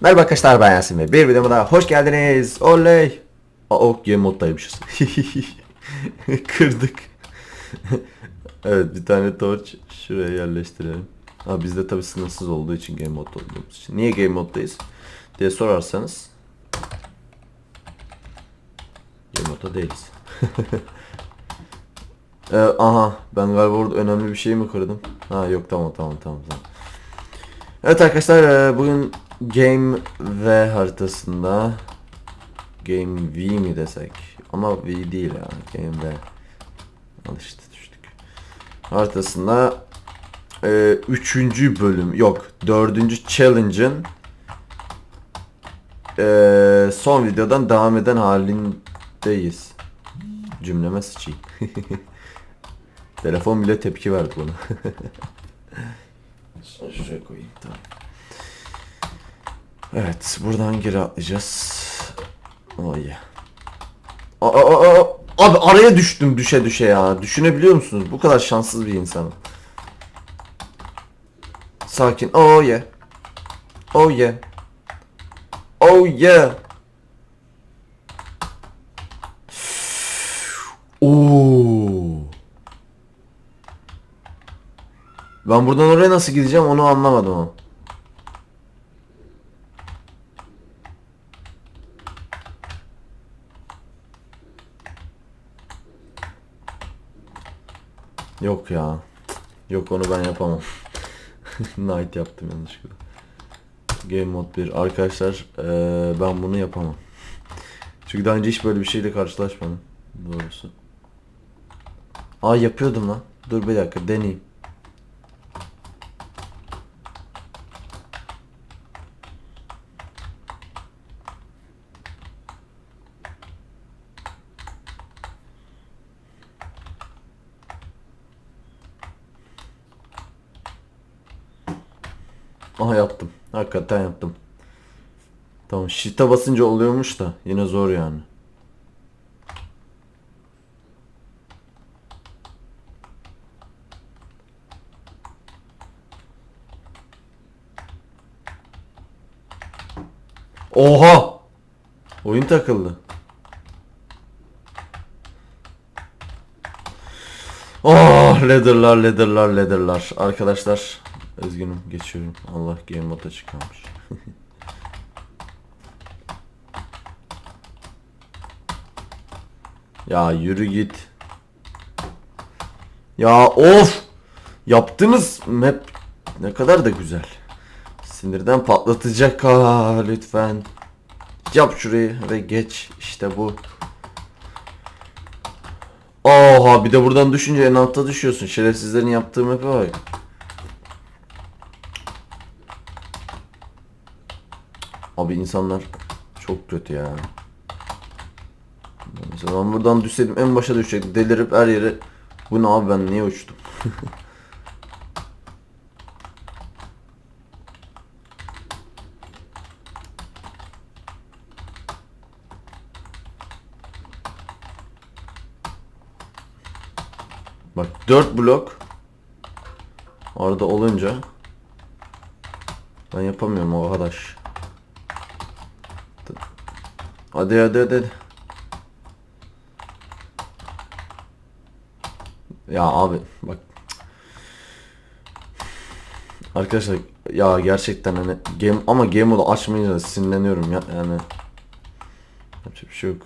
Merhaba arkadaşlar ben Yasin ve bir videoma daha hoş geldiniz. Oley. Aa, oh, game moddaymışız. Kırdık. evet bir tane torch şuraya yerleştirelim. Ha bizde tabi sınırsız olduğu için game mod olduğumuz için. Niye game moddayız diye sorarsanız. Game modda değiliz. Ee, aha ben galiba orada önemli bir şey mi kırdım? Ha yok tamam tamam tamam tamam. Evet arkadaşlar e, bugün Game V haritasında Game V mi desek? Ama V değil ya. Game V. Al düştük. Haritasında e, üçüncü bölüm yok dördüncü challenge'ın e, son videodan devam eden halindeyiz. Cümleme sıçayım. Telefon bile tepki verdi buna. Şuraya koyayım tamam. Evet buradan geri atlayacağız. Yeah. Aa, aa, aa, Abi araya düştüm düşe düşe ya. Düşünebiliyor musunuz? Bu kadar şanssız bir insanım. Sakin. Oh yeah. Oh yeah. Oh yeah. Oo. Ben buradan oraya nasıl gideceğim onu anlamadım ama. Yok ya. Yok onu ben yapamam. Night yaptım yanlışlıkla. Game Mode 1. Arkadaşlar eee, ben bunu yapamam. Çünkü daha önce hiç böyle bir şeyle karşılaşmadım. Doğrusu. Aa yapıyordum lan. Dur bir dakika deneyeyim. Aha yaptım. Hakikaten yaptım. Tamam shift'e basınca oluyormuş da yine zor yani. Oha! Oyun takıldı. Oh, leather'lar, leather'lar, leather'lar. Arkadaşlar, üzgünüm geçiyorum. Allah game moda çıkarmış. ya yürü git. Ya of! Yaptığınız map ne kadar da güzel. Sinirden patlatacak ha lütfen. Yap şurayı ve geç. İşte bu. Oha bir de buradan düşünce en altta düşüyorsun. Şerefsizlerin yaptığı map'e bak. Abi insanlar çok kötü ya. Mesela ben buradan düşseydim en başa düşecektim. Delirip her yere bu ne abi ben niye uçtum? Bak 4 blok orada olunca ben yapamıyorum arkadaş. Hadi hadi hadi. Ya abi bak. Arkadaşlar ya gerçekten hani game ama game modu açmayınca da sinirleniyorum ya yani. Yapacak bir şey yok.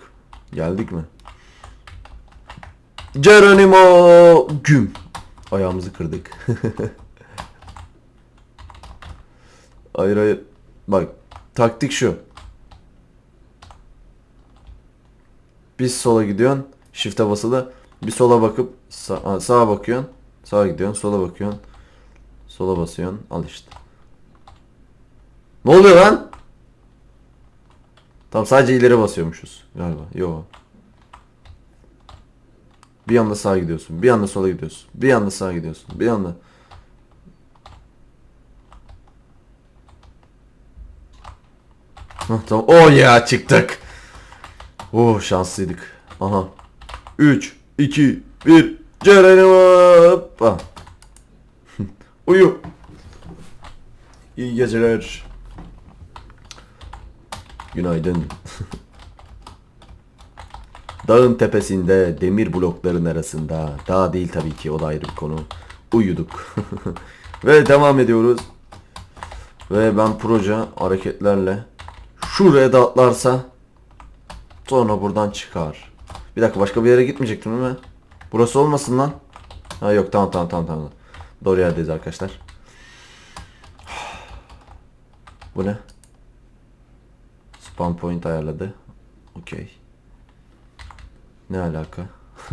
Geldik mi? Geronimo güm. Ayağımızı kırdık. hayır hayır. Bak taktik şu. Bir sola gidiyorsun. Shift'e basılı. Bir sola bakıp sa- sağa bakıyorsun. Sağa gidiyorsun. Sola bakıyorsun. Sola basıyorsun. Al işte. Ne oluyor lan? Tamam sadece ileri basıyormuşuz galiba. Yo. Bir anda sağa gidiyorsun. Bir anda sola gidiyorsun. Bir anda sağa gidiyorsun. Bir anda. Hah, tamam. Oh ya çıktık. Oh şanslıydık. Aha. 3, 2, 1. Ceren'im hoppa. Uyu. İyi geceler. Günaydın. Dağın tepesinde demir blokların arasında dağ değil tabii ki o da ayrı bir konu. Uyuduk. Ve devam ediyoruz. Ve ben proje hareketlerle şuraya da atlarsa sonra buradan çıkar. Bir dakika başka bir yere gitmeyecektim değil mi? Burası olmasın lan. Ha yok tamam tamam tamam tamam. Doğru yerdeyiz arkadaşlar. Bu ne? Spawn point ayarladı. Okey. Ne alaka?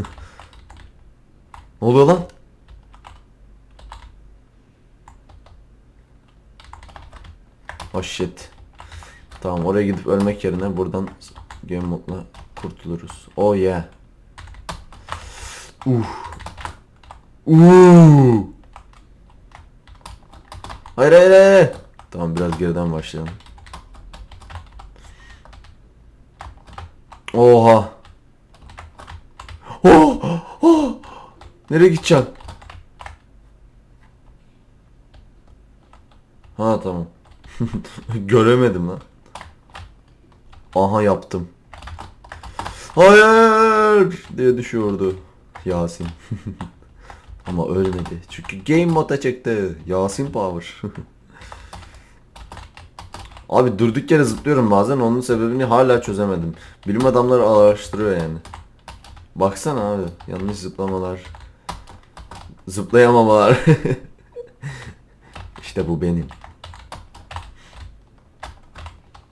ne oluyor lan? Oh shit. Tamam oraya gidip ölmek yerine buradan game modla kurtuluruz. Oh yeah. Uh. Uh. Hayır hayır hayır. Tamam biraz geriden başlayalım. Oha. Oh, oh. Nereye gideceğim? Ha tamam. Göremedim lan. Aha yaptım. Hayır diye düşüyordu Yasin. Ama ölmedi. Çünkü game moda çıktı. Yasin Power. Abi durduk yere zıplıyorum bazen onun sebebini hala çözemedim. Bilim adamları araştırıyor yani. Baksana abi yanlış zıplamalar. Zıplayamamalar. işte bu benim.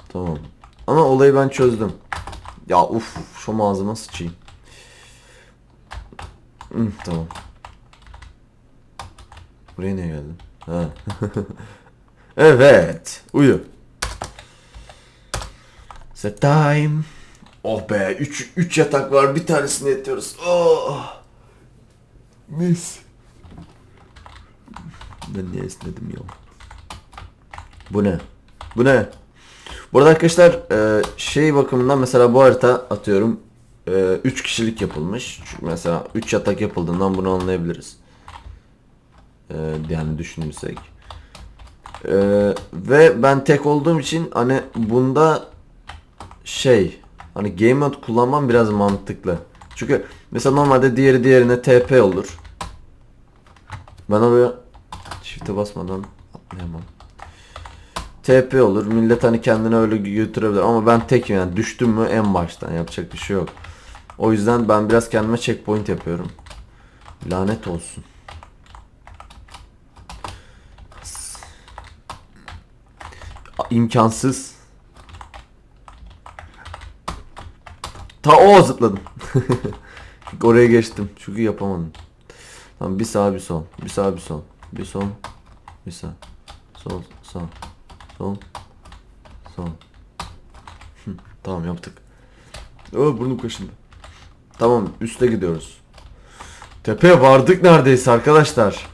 Tamam. Ama olayı ben çözdüm. Ya uf şu ağzıma sıçayım. Hı, tamam. Buraya niye geldin? Ha. evet. Uyu. Set time. Oh be 3 3 yatak var. Bir tanesini yatıyoruz. Oh. Mis. Ben niye esnedim ya? Bu ne? Bu ne? Burada arkadaşlar e, şey bakımından mesela bu harita atıyorum 3 kişilik yapılmış. Çünkü mesela 3 yatak yapıldığından bunu anlayabiliriz. E, yani düşünürsek. E, ve ben tek olduğum için hani bunda şey hani game mode kullanmam biraz mantıklı. Çünkü mesela normalde diğeri diğerine TP olur. Ben oraya shift'e basmadan atlayamam. TP olur. Millet hani kendini öyle götürebilir ama ben tekim yani düştüm mü en baştan yapacak bir şey yok. O yüzden ben biraz kendime checkpoint yapıyorum. Lanet olsun. İmkansız. Ta o zıpladım. Oraya geçtim. Çünkü yapamadım. Tamam bir sağ bir sol. Bir sağ bir sol. Bir sol. Bir sağ. Sol sağ. Sol. Hı, tamam yaptık. Oo burnum kaşındı. Tamam üste gidiyoruz. Tepeye vardık neredeyse arkadaşlar.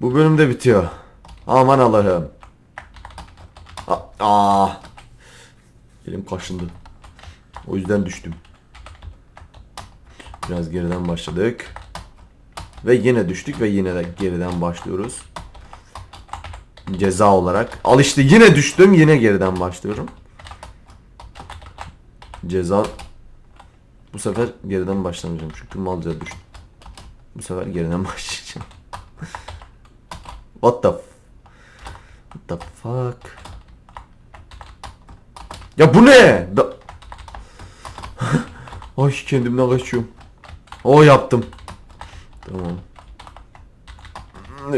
Bu bölüm de bitiyor. Aman Allah'ım. Aa, aa. Elim kaşındı. O yüzden düştüm. Biraz geriden başladık. Ve yine düştük ve yine de geriden başlıyoruz. Ceza olarak. Al işte yine düştüm yine geriden başlıyorum. Ceza. Bu sefer geriden başlamayacağım çünkü malca düştüm. Bu sefer geriden başlayacağım. What the What the fuck? Ya bu ne? Da Ay kendimden kaçıyorum. O yaptım. Tamam.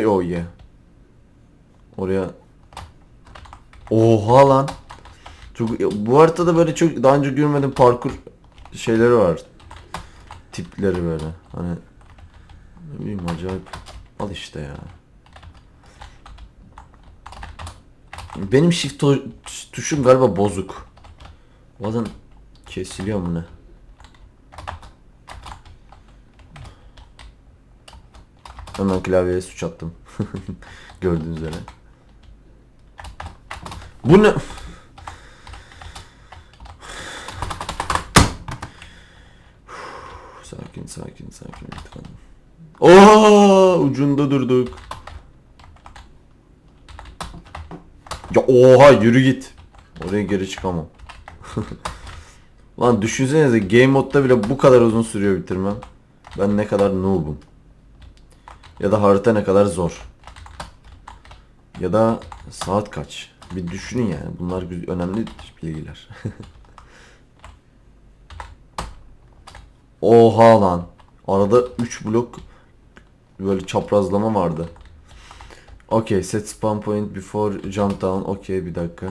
Oh yeah. Oraya Oha lan. Çok bu haritada böyle çok daha önce görmedim parkur şeyleri var. Tipleri böyle. Hani ne bileyim acayip. Al işte ya. Benim shift tu- tuşum galiba bozuk. Bazen kesiliyor mu ne? Hemen klavyeye suç attım. Gördüğünüz üzere. Bu ne? sakin sakin sakin lütfen. Oha ucunda durduk. Ya oha yürü git. Oraya geri çıkamam. Lan düşünsenize game modda bile bu kadar uzun sürüyor bitirmem. Ben ne kadar noob'um. Ya da harita ne kadar zor. Ya da saat kaç. Bir düşünün yani. Bunlar önemli bilgiler. Oha lan. Arada 3 blok böyle çaprazlama vardı. Okay, set spawn point before jump down. Okay, bir dakika.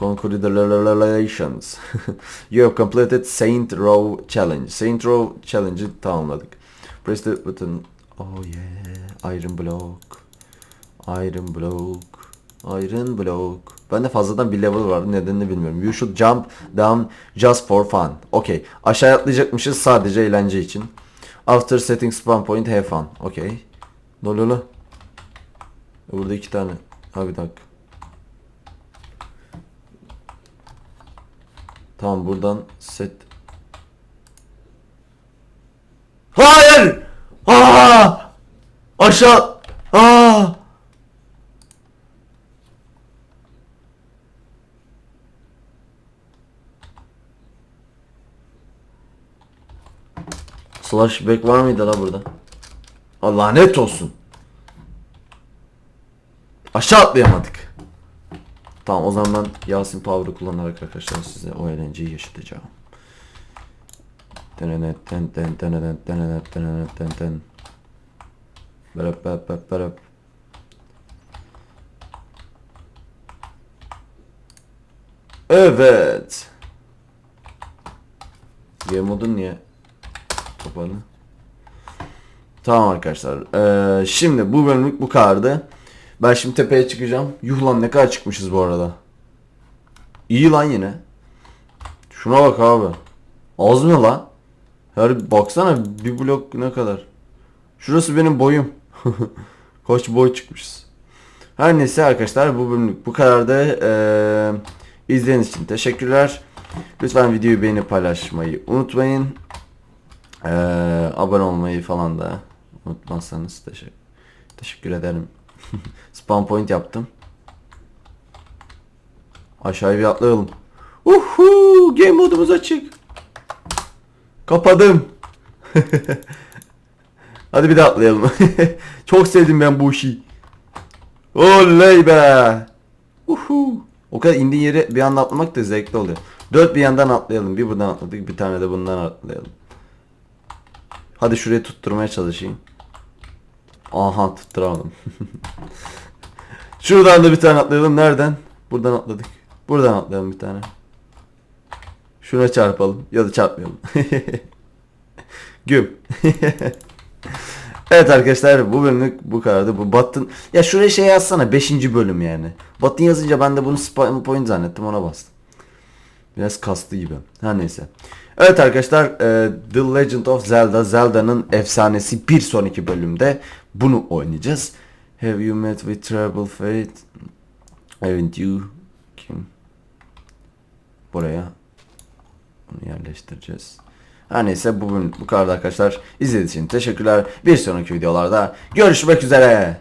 Relations. you have completed Saint Row Challenge. Saint Row Challenge'ı tamamladık. Press the button. Oh yeah. Iron block. Iron block. Iron block. Bende fazladan bir level var. Nedenini bilmiyorum. You should jump down just for fun. Okay. Aşağı atlayacakmışız sadece eğlence için. After setting spawn point have fun. Okay. Ne oluyor? Burada iki tane. Ha bir dakika. Tamam buradan set. Hayır! Aa! Aşağı! Aa! Slash back var mıydı la burada? Allah lanet olsun. Aşağı atlayamadık. Tamam o zaman ben Yasin Power'ı kullanarak arkadaşlar size o eğlenceyi yaşatacağım. Denenet ten ten denenet denenet denenet ten ten. Berep berep berep. Evet. Game modun niye kapanı? Tamam arkadaşlar. Ee, şimdi bu bölümlük bu kadardı. Ben şimdi tepeye çıkacağım. Yuh lan ne kadar çıkmışız bu arada. İyi lan yine. Şuna bak abi. Az mı lan? Her baksana bir blok ne kadar. Şurası benim boyum. Kaç boy çıkmışız. Her neyse arkadaşlar bu bölümlük bu kadardı. Ee, izlediğiniz için teşekkürler. Lütfen videoyu beğenip paylaşmayı unutmayın. Ee, abone olmayı falan da unutmazsanız teşekkür, teşekkür ederim. Spawn point yaptım. Aşağıya bir atlayalım. Uhu, game modumuz açık. Kapadım. Hadi bir daha atlayalım. Çok sevdim ben bu işi. Oley be. Uhu. O kadar indiğin yere bir anda atlamak da zevkli oluyor. Dört bir yandan atlayalım. Bir buradan atladık. Bir tane de bundan atlayalım. Hadi şuraya tutturmaya çalışayım. Aha tutturamadım. Şuradan da bir tane atlayalım. Nereden? Buradan atladık. Buradan atlayalım bir tane. Şuna çarpalım. Ya da çarpmayalım. Güm. evet arkadaşlar bu bölümlük bu kadardı. Bu Battın. Ya şuraya şey yazsana 5. bölüm yani. Battın yazınca ben de bunu spam point zannettim ona bastım. Biraz kastı gibi. Her neyse. Evet arkadaşlar e, The Legend of Zelda Zelda'nın efsanesi bir sonraki bölümde bunu oynayacağız. Have you met with Trouble Fate? Haven't you? Kim? Buraya bunu yerleştireceğiz. Her neyse bu bölüm bu kadar arkadaşlar. İzlediğiniz için teşekkürler. Bir sonraki videolarda görüşmek üzere.